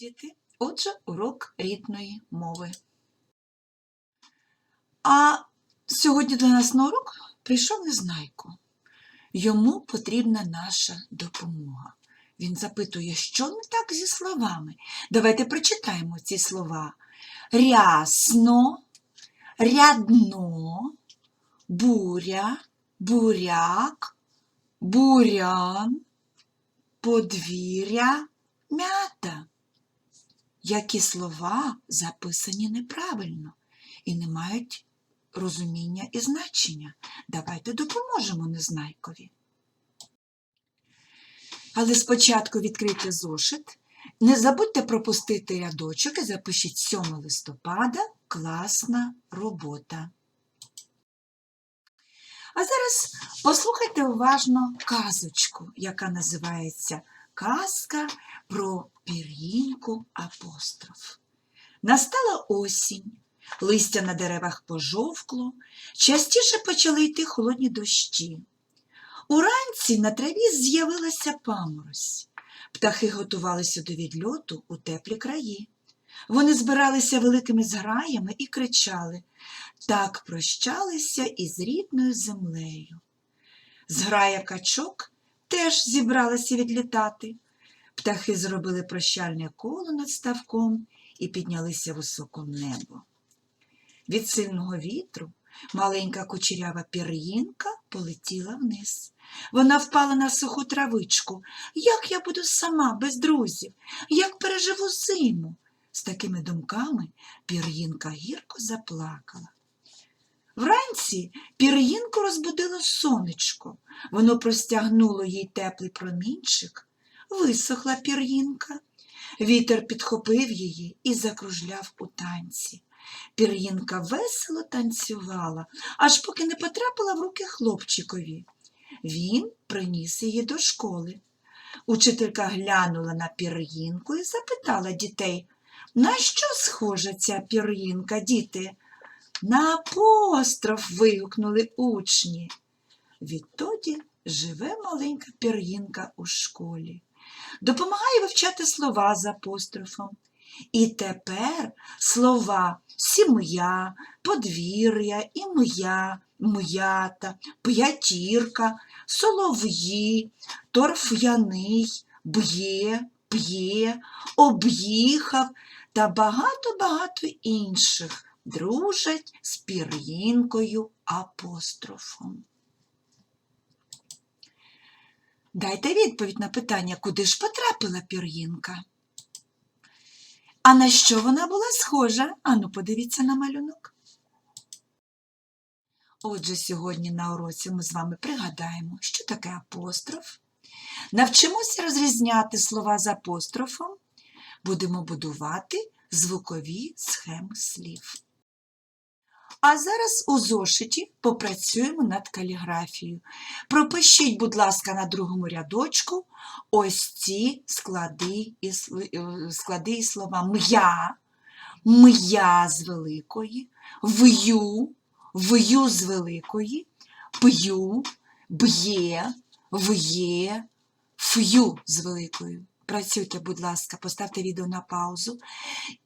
діти. Отже, урок рідної мови. А сьогодні до нас на урок прийшов Незнайко. Йому потрібна наша допомога. Він запитує, що не так зі словами. Давайте прочитаємо ці слова. Рясно, рядно, буря, буряк, бурян, подвір'я, м'ята. Які слова записані неправильно і не мають розуміння і значення. Давайте допоможемо Незнайкові. Але спочатку відкрийте зошит. Не забудьте пропустити рядочок і запишіть 7 листопада класна робота. А зараз послухайте уважно казочку, яка називається Казка про пір'їнку апостроф. Настала осінь, листя на деревах пожовкло, частіше почали йти холодні дощі. Уранці на траві з'явилася паморозь. Птахи готувалися до відльоту у теплі краї. Вони збиралися великими зграями і кричали так прощалися із рідною землею. Зграя качок теж зібралася відлітати. Птахи зробили прощальне коло над ставком і піднялися високо в небо. Від сильного вітру маленька кучерява пір'їнка полетіла вниз. Вона впала на суху травичку. Як я буду сама, без друзів? Як переживу зиму? З такими думками пір'їнка гірко заплакала. Вранці пір'їнку розбудило сонечко. Воно простягнуло їй теплий промінчик. Висохла пір'їнка. Вітер підхопив її і закружляв у танці. Пір'їнка весело танцювала, аж поки не потрапила в руки хлопчикові. Він приніс її до школи. Учителька глянула на пір'їнку і запитала дітей, на що схожа ця пір'їнка, діти? На апостроф. вигукнули учні. Відтоді живе маленька пір'їнка у школі. Допомагає вивчати слова з апострофом. І тепер слова сім'я, подвір'я, ім'я, м'ята, п'ятірка, солов'ї, торф'яний, б'є, п'є, об'їхав та багато-багато інших дружать з пір'їнкою апострофом. Дайте відповідь на питання, куди ж потрапила пір'їнка? А на що вона була схожа? Ану, подивіться на малюнок. Отже, сьогодні на уроці ми з вами пригадаємо, що таке апостроф. Навчимося розрізняти слова з апострофом, будемо будувати звукові схеми слів. А зараз у зошиті попрацюємо над каліграфією. Пропишіть, будь ласка, на другому рядочку ось ці склади і, е, склади і слова м'я, м'я з великої, в'ю, в'ю з великої, п'ю, б'є, в'є, ф'ю з великою. Працюйте, будь ласка, поставте відео на паузу.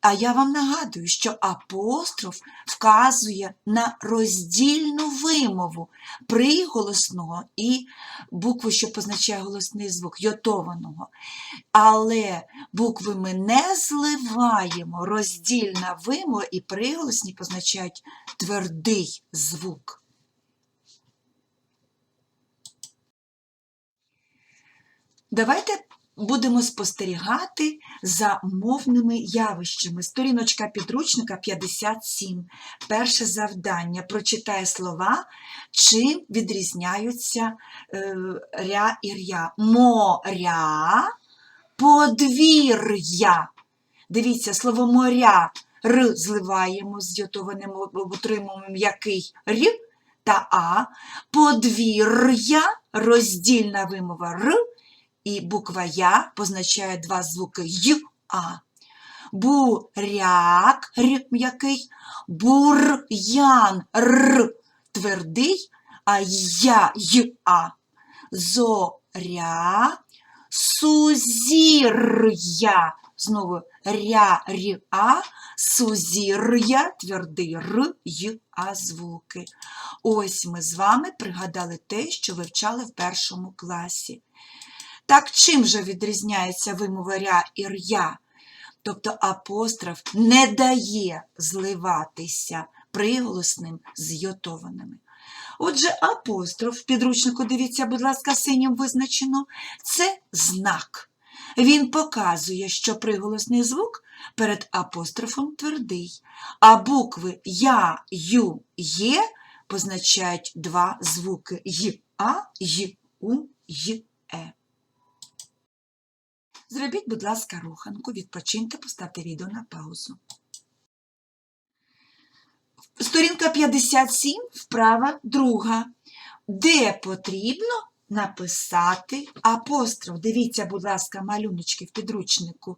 А я вам нагадую, що апостроф вказує на роздільну вимову приголосного і букву, що позначає голосний звук, йотованого. Але букви ми не зливаємо. Роздільна вимова і приголосні позначають твердий звук. Давайте будемо спостерігати за мовними явищами. Сторіночка підручника 57. Перше завдання. Прочитає слова, чим відрізняються е, ря і ря. Моря, подвір'я. Дивіться, слово моря р зливаємо з йотованим утримуємо м'який р та а. Подвір'я, роздільна вимова р. І буква Я позначає два звуки Й, А. Буряк, р м'який, бур'ян, р твердий, а я й а. Зоря, сузір'я. Знову ря, рі, сузір'я, твердий р, й, а звуки. Ось ми з вами пригадали те, що вивчали в першому класі. Так чим же відрізняється вимова ря і р'я? Тобто апостроф не дає зливатися приголосним з йотованими. Отже, апостроф, в підручнику, дивіться, будь ласка, синім визначено, це знак. Він показує, що приголосний звук перед апострофом твердий, а букви Я, Ю, Є позначають два звуки Й, А, Й, У, Й. Зробіть, будь ласка, руханку, відпочиньте, поставте відео на паузу. Сторінка 57, вправа друга, де потрібно написати апостроф. Дивіться, будь ласка, малюночки в підручнику.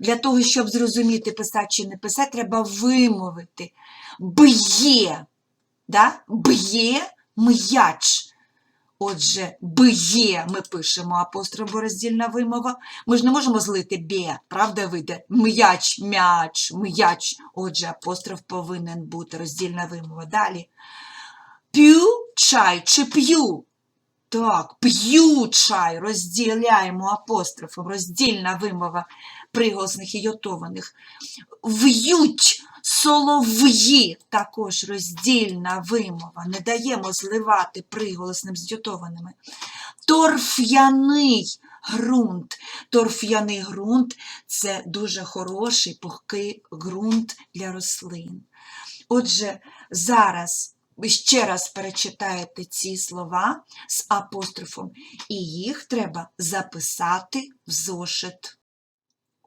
Для того, щоб зрозуміти, писати чи не писати, треба вимовити. Б'є, да? б'є м'яч. Отже, б'є ми пишемо апостроф, бо роздільна вимова. Ми ж не можемо злити бє, правда вийде? М'яч, м'яч, м'яч. Отже, апостроф повинен бути роздільна вимова. Далі. П'ю чай чи п'ю. Так, п'ю чай, розділяємо апострофом, роздільна вимова приголосних і йотованих. В'ють солов'ї, також роздільна вимова. Не даємо зливати приголосним з йотованими. Торф'яний ґрунт. Торф'яний ґрунт це дуже хороший, пухкий ґрунт для рослин. Отже, зараз ви ще раз перечитаєте ці слова з апострофом, і їх треба записати в зошит.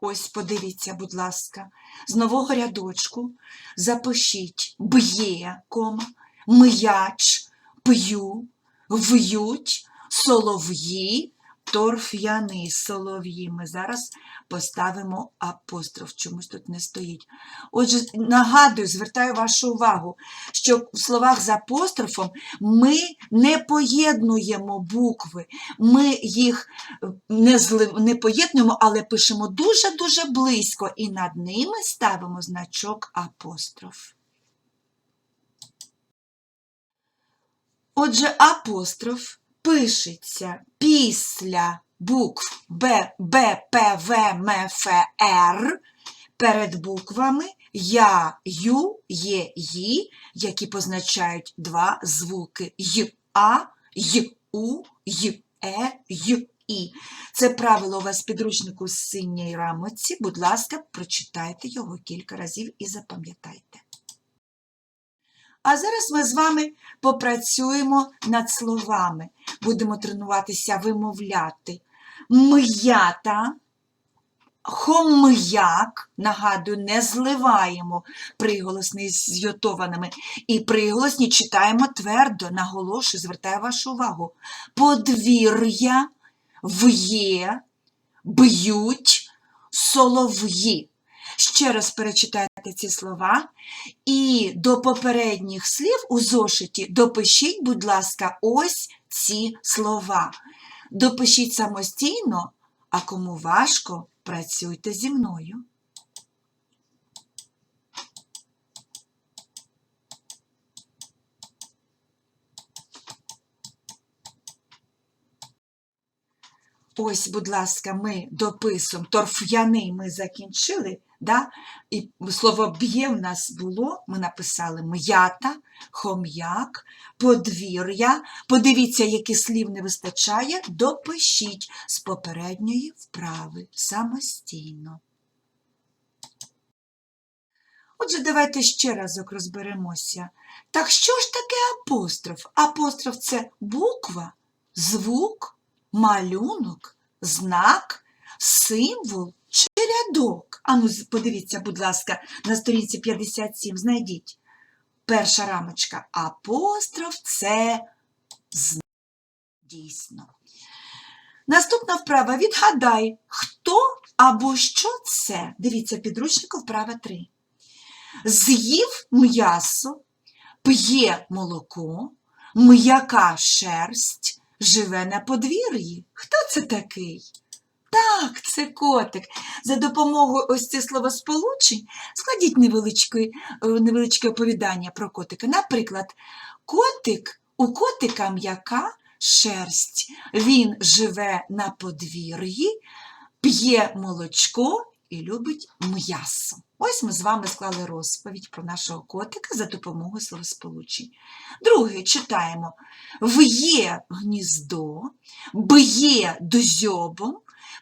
Ось подивіться, будь ласка, з нового рядочку запишіть б'є, кома, м'яч, п'ю, в'ють, солов'ї, торф'яний солов'ї. Ми зараз поставимо апостроф, чомусь тут не стоїть. Отже, нагадую, звертаю вашу увагу, що в словах з апострофом ми не поєднуємо букви, ми їх не, злив, не поєднуємо, але пишемо дуже-дуже близько і над ними ставимо значок апостроф. Отже, апостроф пишеться після букв Б, Б, П, В, М, Ф, Р перед буквами Я, Ю, Є, Ї, які позначають два звуки Й, А, Й, У, Й, Е, Й, І. Це правило у вас в підручнику з синій рамочці. Будь ласка, прочитайте його кілька разів і запам'ятайте. А зараз ми з вами попрацюємо над словами. Будемо тренуватися вимовляти. М'ята, хом'як, нагадую, не зливаємо приголосний з йотованими. І приголосні читаємо твердо, наголошую, звертаю вашу увагу. Подвір'я, в'є, б'ють, солов'ї. Ще раз перечитайте ці слова. І до попередніх слів у зошиті допишіть, будь ласка, ось ці слова. Допишіть самостійно, а кому важко, працюйте зі мною. Ось, будь ласка, ми дописуємо торф'яний ми закінчили, да? і слово б'є в нас було, ми написали м'ята, хом'як, подвір'я. Подивіться, які слів не вистачає, допишіть з попередньої вправи самостійно. Отже, давайте ще разок розберемося. Так що ж таке апостроф? Апостроф це буква, звук малюнок, знак, символ чи рядок. Ану, подивіться, будь ласка, на сторінці 57 знайдіть. Перша рамочка. Апостроф це знак. Дійсно. Наступна вправа. Відгадай, хто або що це. Дивіться, підручнику вправа 3. З'їв м'ясо, п'є молоко, м'яка шерсть, живе на подвір'ї. Хто це такий? Так, це котик. За допомогою ось цих словосполучень складіть невеличке, невеличке оповідання про котика. Наприклад, котик, у котика м'яка шерсть. Він живе на подвір'ї, п'є молочко і любить м'ясо. Ось ми з вами склали розповідь про нашого котика за допомогою словосполучень. Друге читаємо: в'є гніздо, б'є дозьобом,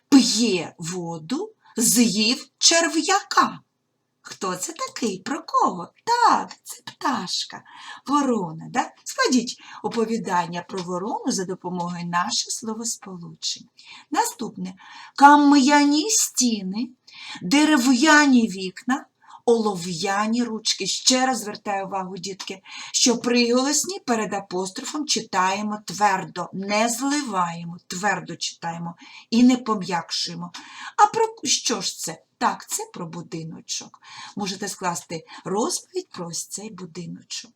п'є воду, з'їв черв'яка. Хто це такий? Про кого? Так, це пташка, ворона. Да? Складіть оповідання про ворону за допомогою наших словосполучень. Наступне кам'яні стіни, дерев'яні вікна, олов'яні ручки. Ще раз звертаю увагу, дітки, що приголосні перед апострофом читаємо твердо, не зливаємо, твердо читаємо і не пом'якшуємо. А про що ж це? Так, це про будиночок. Можете скласти розповідь про ось цей будиночок.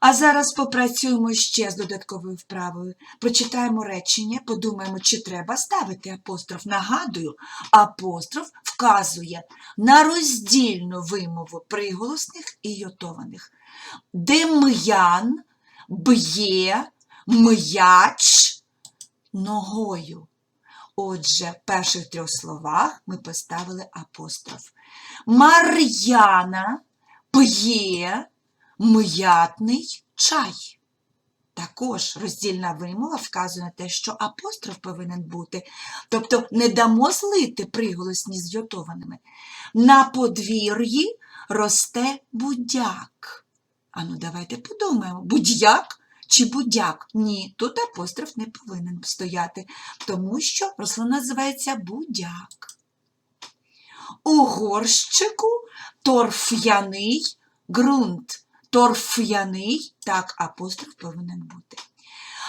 А зараз попрацюємо ще з додатковою вправою. Прочитаємо речення, подумаємо, чи треба ставити апостроф. Нагадую, апостроф вказує на роздільну вимову приголосних і йотованих. Дем'ян б'є м'яч ногою. Отже, в перших трьох словах ми поставили апостроф. Мар'яна п'є м'ятний чай. Також роздільна вимова вказує на те, що апостроф повинен бути, тобто не дамо злити приголосні з йотованими. На подвір'ї росте будяк. Ану, давайте подумаємо, будяк чи будяк? Ні, тут апостроф не повинен стояти, тому що рослина називається будяк. У горщику торф'яний ґрунт. Торф'яний, так, апостроф повинен бути.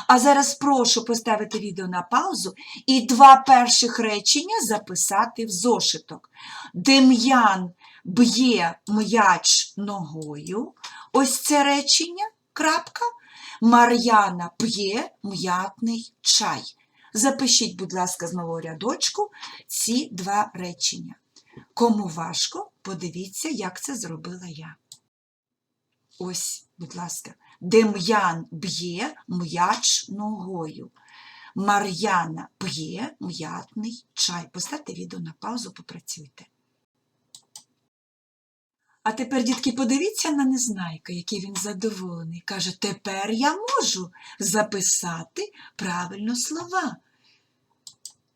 А зараз прошу поставити відео на паузу і два перших речення записати в зошиток. Дем'ян б'є м'яч ногою. Ось це речення, крапка. Мар'яна п'є м'ятний чай. Запишіть, будь ласка, з нового рядочку ці два речення. Кому важко, подивіться, як це зробила я. Ось, будь ласка, Дем'ян б'є м'яч ногою. Мар'яна п'є м'ятний чай. Поставте відео на паузу, попрацюйте. А тепер, дітки, подивіться на Незнайка, який він задоволений. Каже, тепер я можу записати правильно слова.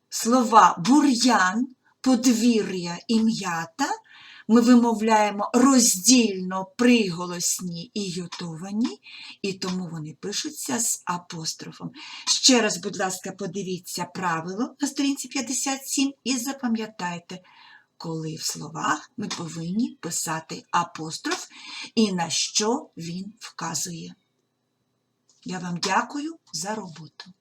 Слова бур'ян, подвір'я і м'ята ми вимовляємо роздільно приголосні і йотовані, і тому вони пишуться з апострофом. Ще раз, будь ласка, подивіться правило на сторінці 57 і запам'ятайте, коли в словах ми повинні писати апостроф і на що він вказує. Я вам дякую за роботу.